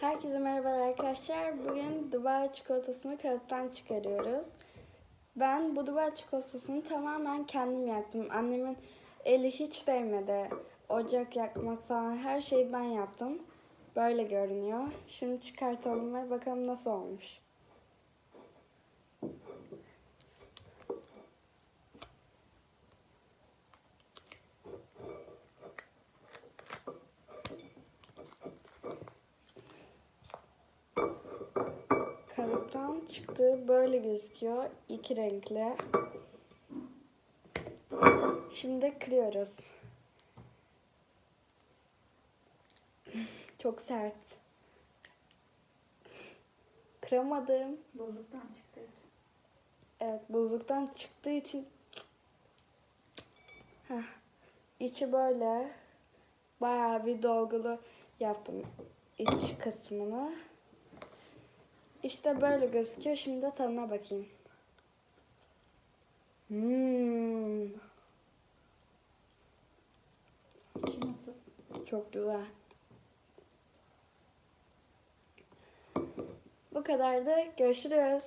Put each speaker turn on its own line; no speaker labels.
Herkese merhabalar arkadaşlar. Bugün Dubai çikolatasını kalıptan çıkarıyoruz. Ben bu Dubai çikolatasını tamamen kendim yaptım. Annemin eli hiç sevmedi. Ocak yakmak falan her şeyi ben yaptım. Böyle görünüyor. Şimdi çıkartalım ve bakalım nasıl olmuş. Kalıptan çıktığı böyle gözüküyor. İki renkli. Şimdi kırıyoruz. Çok sert. Kıramadım.
Bozuktan çıktı.
Evet buzluktan çıktığı için Heh, içi böyle bayağı bir dolgulu yaptım iç kısmını. İşte böyle gözüküyor. Şimdi de tadına bakayım. Hmm,
nasıl?
çok güzel. Bu kadar da görüşürüz.